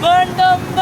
Burn them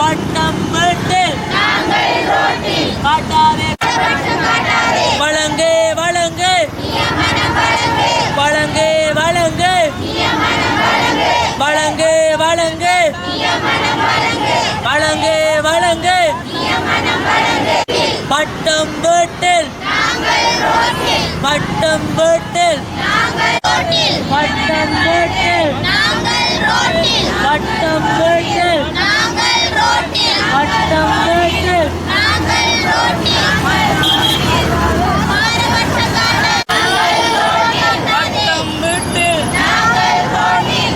பட்டம் கேட்டில் காட்டாதே வழங்கு வழங்கு. வழங்கு வழங்கு. வழங்கு வழங்கு. வழங்கு வழங்கு. பட்டம் வீட்டில் பட்டம் வீட்டில் பட்டம் வீட்டில் பட்டம் வீட்டில் பட்டம் வீட்டில் பட்டம் வீட்டில்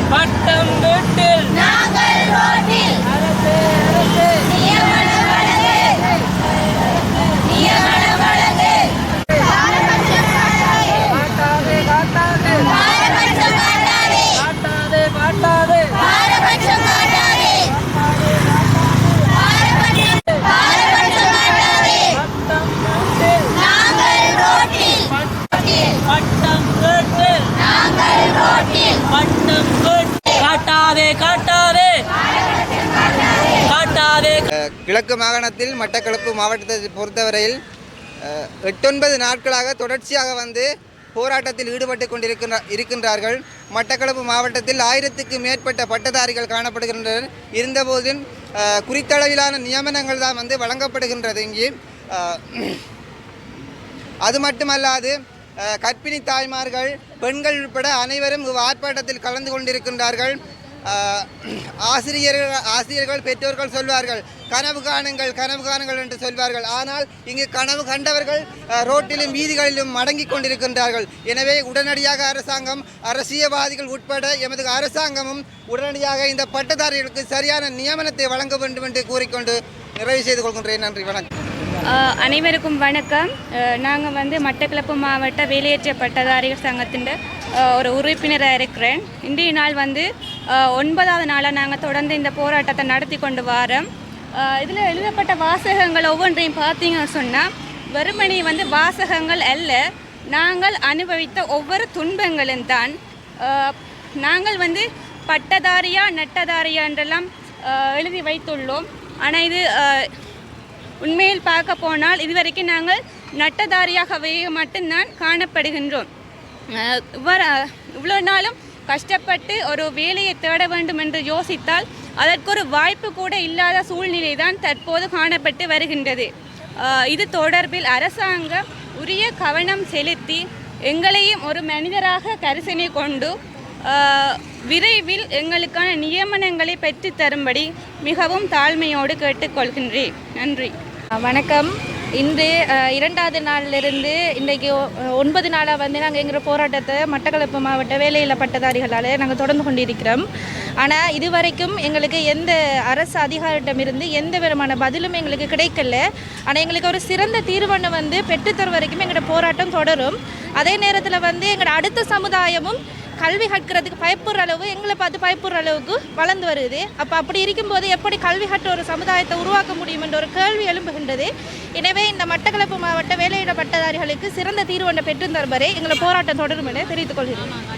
பட்டம் வீட்டில் அரசு அரசு காட்டாதே காட்டாதே காட்டாதே காட்டாதே பட்டம் வீட்டில் பட்டம் வீட்டில் பட்டம் வீட்டில் காட்டாதே காட்டாதே காட்டாதே கிழக்கு மாகாணத்தில் மட்டக்களப்பு மாவட்டத்தை பொறுத்தவரையில் எட்டொன்பது நாட்களாக தொடர்ச்சியாக வந்து போராட்டத்தில் ஈடுபட்டு கொண்டிருக்கின்ற இருக்கின்றார்கள். மட்டக்களப்பு மாவட்டத்தில் ஆயிரத்துக்கு மேற்பட்ட பட்டதாரிகள் காணப்படுகின்றனர். இருந்தபோதும் குறித்தளவிலான நியமனங்கள் தான் வந்து வழங்கப்படுகின்றது இங்கே. அது மட்டுமல்லாது கற்பிணி கர்ப்பிணி தாய்மார்கள் பெண்கள் உட்பட அனைவரும் ஆர்ப்பாட்டத்தில் கலந்து கொண்டிருக்கின்றார்கள். ஆசிரியர்கள் ஆசிரியர்கள் பெற்றோர்கள் சொல்வார்கள் கனவு காணுங்கள் கனவு காணுங்கள் என்று சொல்வார்கள். ஆனால் இங்கு கனவு கண்டவர்கள் ரோட்டிலும் வீதிகளிலும் மடங்கிக் கொண்டிருக்கின்றார்கள். எனவே உடனடியாக அரசாங்கம் அரசியல்வாதிகள் உட்பட எமது அரசாங்கமும் உடனடியாக இந்த பட்டதாரிகளுக்கு சரியான நியமனத்தை வழங்க வேண்டும் என்று கூறிக்கொண்டு நிறைவு செய்து கொள்கின்றேன். நன்றி வணக்கம். அனைவருக்கும் வணக்கம். நாங்கள் வந்து மட்டக்களப்பு மாவட்ட வேலையேற்ற பட்டதாரிகள் சங்கத்தின் ஒரு உறுப்பினராக இருக்கிறேன். இன்றைய நாள் வந்து ஒன்பதாவது நாளாக நாங்கள் தொடர்ந்து இந்த போராட்டத்தை நடத்தி கொண்டு வாரோம். இதில் எழுதப்பட்ட வாசகங்கள் ஒவ்வொன்றையும் பார்த்தீங்கன்னு சொன்னால் வெறுமனி வந்து வாசகங்கள் அல்ல நாங்கள் அனுபவித்த ஒவ்வொரு துன்பங்களும் தான். நாங்கள் வந்து பட்டதாரியா நட்டதாரியா என்றெல்லாம் எழுதி வைத்துள்ளோம். ஆனால் இது உண்மையில் பார்க்க போனால் இதுவரைக்கும் நாங்கள் நட்டதாரியாகவே மட்டும்தான் காணப்படுகின்றோம். இவ்வாறு இவ்வளோ நாளும் கஷ்டப்பட்டு ஒரு வேலையை தேட வேண்டும் என்று யோசித்தால் அதற்கொரு வாய்ப்பு கூட இல்லாத சூழ்நிலை தான் தற்போது காணப்பட்டு வருகின்றது. இது தொடர்பில் அரசாங்கம் உரிய கவனம் செலுத்தி எங்களையும் ஒரு மனிதராக கரிசனை கொண்டு விரைவில் எங்களுக்கான நியமனங்களை பெற்று தரும்படி மிகவும் தாழ்மையோடு கேட்டுக்கொள்கின்றேன் நன்றி. வணக்கம். இன்று இரண்டாவது நாளிலிருந்து இன்றைக்கு ஒன்பது நாளாக வந்து நாங்கள் எங்கிற போராட்டத்தை மட்டக்களப்பு மாவட்ட வேலையில்லா பட்டதாரிகளால் நாங்கள் தொடர்ந்து கொண்டிருக்கிறோம். ஆனால் இதுவரைக்கும் எங்களுக்கு எந்த அரசு அதிகாரிடமிருந்து எந்த விதமான பதிலும் எங்களுக்கு கிடைக்கல. ஆனால் எங்களுக்கு ஒரு சிறந்த தீர்வனை வந்து பெற்றுத்தரும் வரைக்கும் எங்களோட போராட்டம் தொடரும். அதே நேரத்தில் வந்து எங்களோட அடுத்த சமுதாயமும் கல்வி கற்கிறதுக்கு பயப்படுற அளவு எங்களை பார்த்து பயப்படுற அளவுக்கு வளர்ந்து வருது. அப்போ அப்படி இருக்கும்போது எப்படி கல்வி கற்ற ஒரு சமுதாயத்தை உருவாக்க முடியும் என்ற ஒரு கேள்வி எழும்புகின்றது. எனவே இந்த மட்டக்களப்பு மாவட்ட வேலையிட பட்டதாரிகளுக்கு சிறந்த தீர்வு ஒன்றை பெற்று எங்களை போராட்டம் தொடரும் என தெரிவித்துக் கொள்கிறேன்.